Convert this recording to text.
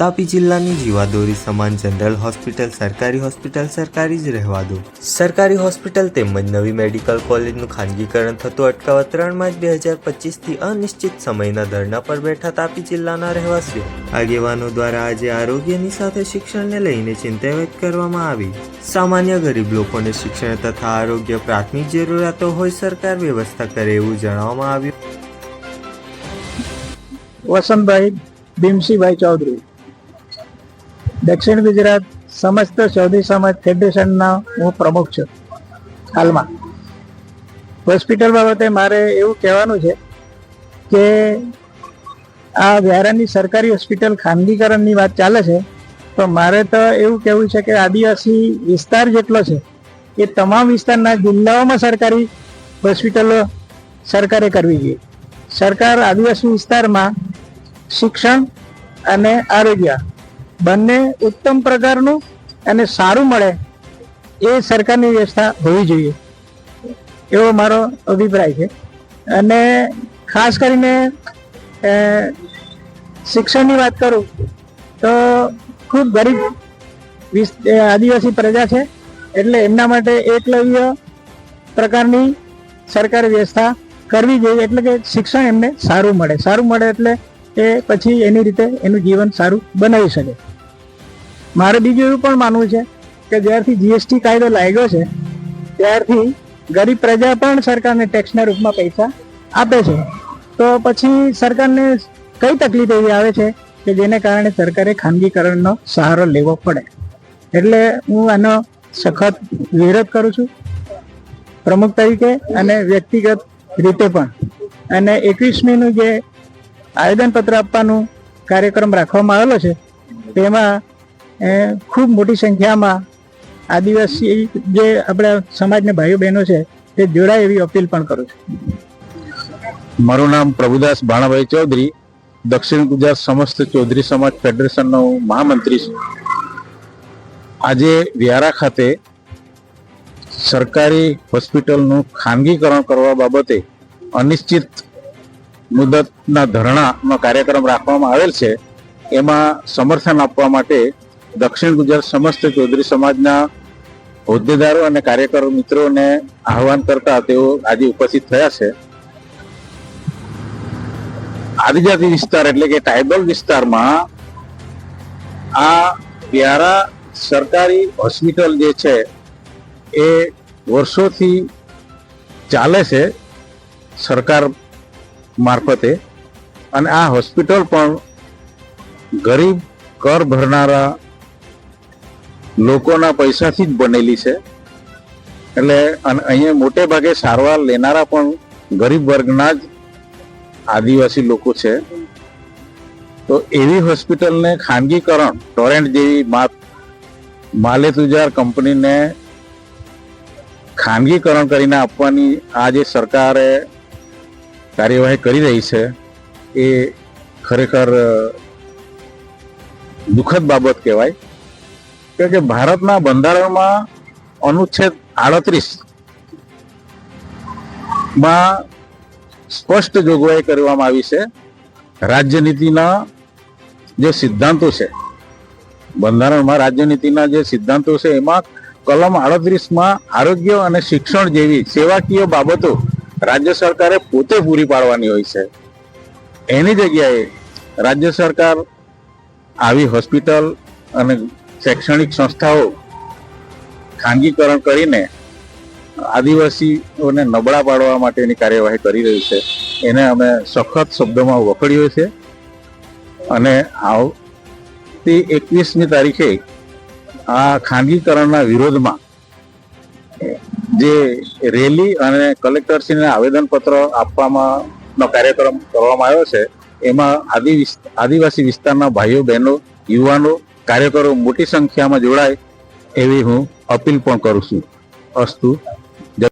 તાપી જિલ્લાની જીવાદોરી સમાન જનરલ હોસ્પિટલ સરકારી હોસ્પિટલ સરકારી જ રહેવા દો. સરકારી હોસ્પિટલ તેમજ નવી મેડિકલ કોલેજનું ખાનગીકરણ થતું અટકાવવા ત્રણ માર્ચ બે હજાર પચીસથી અનિશ્ચિત સમયના ધરણા પર બેઠા તાપી જિલ્લાના રહેવાસીઓ. આગેવાનો દ્વારા આજે આરોગ્યની સાથે શિક્ષણને લઈને ચિંતા વ્યક્ત કરવામાં આવી. સામાન્ય ગરીબ લોકોને શિક્ષણ તથા આરોગ્ય પ્રાથમિક જરૂરિયાતો હોય સરકાર વ્યવસ્થા કરે એવું જણાવવામાં આવ્યું. વસંતભાઈ ભીમસિંહભાઈ ચૌધરી. દક્ષિણ ગુજરાત સમસ્ત સૌદી સમાજ ફેડરેશનના હું પ્રમુખ છું. હાલમાં. હોસ્પિટલ બાબતે મારે એવું કહેવાનું છે કે આ વ્યારાની સરકારી હોસ્પિટલ ખાનગીકરણની વાત ચાલે છે, તો મારે તો એવું કહેવું છે કે આદિવાસી વિસ્તાર જેટલો છે, એ તમામ વિસ્તારના જિલ્લાઓમાં સરકારી હોસ્પિટલો સરકારે કરવી જોઈએ. સરકાર આદિવાસી વિસ્તારમાં શિક્ષણ અને આરોગ્ય બંને ઉત્તમ પ્રકારનું અને સારું મળે એ સરકારની વ્યવસ્થા હોવી જોઈએ. એવો મારો અભિપ્રાય છે. અને ખાસ કરીને શિક્ષણની વાત કરું તો ખૂબ ગરીબ આદિવાસી પ્રજા છે એટલે એમના માટે એકલવ્ય પ્રકારની સરકાર વ્યવસ્થા કરવી જોઈએ એટલે કે શિક્ષણ એમને સારું મળે. સારું મળે એટલે એ પછી એની રીતે એનું જીવન સારું બનાવી શકે. મારે બીજું એવું પણ માનવું છે કે જ્યારથી જીએસટી કાયદો લાગ્યો છે, ત્યારથી ગરીબ પ્રજા પણ સરકારને ટેક્સના રૂપમાં પૈસા આપે છે. તો પછી સરકારને કઈ તકલીફ એવી આવે છે કે જેને કારણે સરકારે ખાનગીકરણનો સહારો લેવો પડે? એટલે હું આનો સખત વિરોધ કરું છું, પ્રમુખ તરીકે અને વ્યક્તિગત રીતે પણ. અને એકવીસમીનું જે આવેદનપત્ર આપવાનું કાર્યક્રમ રાખવામાં આવેલો છે. તેમાં ખૂબ મોટી સંખ્યામાં આદિવાસી જે આપણા સમાજના ભાઈઓ બહેનો છે, તે જોડાય એવી અપીલ પણ કરું છું. મારું નામ પ્રભુદાસ ભાણાભાઈ ચૌધરી, દક્ષિણ ગુજરાત સમસ્ત ચૌધરી સમાજ ફેડરેશનનો મહામંત્રી છું. આજે વ્યારા ખાતે સરકારી હોસ્પિટલનું ખાનગીકરણ કરવા બાબતે અનિશ્ચિત મુદતના ધરણાનો કાર્યક્રમ રાખવામાં આવેલ છે. એમાં સમર્થન આપવા માટે દક્ષિણ ગુજરાત સમસ્ત ચૌધરી સમાજના હોદ્દેદારો અને કાર્યકરો મિત્રોને આહવાન કરતા તેઓ આજે ઉપસ્થિત થયા છે. આદિજાતિ વિસ્તાર એટલે કે ટ્રાઇબલ વિસ્તારમાં આ પ્યારા સરકારી હોસ્પિટલ જે છે એ વર્ષોથી ચાલે છે. સરકાર મારફતે. અને આ હોસ્પિટલ પણ ગરીબ કર ભરનારા લોકોના પૈસાથી જ બનેલી છે. એટલે અને અહીંયા મોટે ભાગે સારવાર લેનારા પણ ગરીબ વર્ગના જ આદિવાસી લોકો છે. તો એવી હોસ્પિટલને ખાનગીકરણ, ટોરેન્ટ જેવી માલે તુજાર કંપનીને ખાનગીકરણ કરીને આપવાની આ જે સરકારે કાર્યવાહી કરી રહી છે, એ ખરેખર દુઃખદ બાબત કહેવાય. કારણ કે ભારતના બંધારણમાં અનુચ્છેદ આડત્રીસમાં સ્પષ્ટ જોગવાઈ કરવામાં આવી છે. રાજ્યનીતિના જે સિદ્ધાંતો છે, બંધારણમાં રાજ્યનીતિના જે સિદ્ધાંતો છે, એમાં કલમ આડત્રીસમાં આરોગ્ય અને શિક્ષણ જેવી સેવાકીય બાબતો રાજ્ય સરકારે પોતે પૂરી પાડવાની હોય છે. એની જગ્યાએ રાજ્ય સરકાર આવી હોસ્પિટલ અને શૈક્ષણિક સંસ્થાઓ ખાનગીકરણ કરીને આદિવાસીઓને નબળા પાડવા માટેની કાર્યવાહી કરી રહી છે. એને અમે સખત શબ્દોમાં વખોડ્યો છે અને આવતી એકવીસમી તારીખે આ ખાનગીકરણના વિરોધમાં જે રેલી અને કલેક્ટરશ્રીને આવેદનપત્ર આપવામાં કાર્યક્રમ કરવામાં આવ્યો છે, એમાં આદિ આદિવાસી વિસ્તારના ભાઈઓ, બહેનો, યુવાનો, કાર્યકરો મોટી સંખ્યામાં જોડાય એવી હું અપીલ પણ કરું છું. અસ્તુ.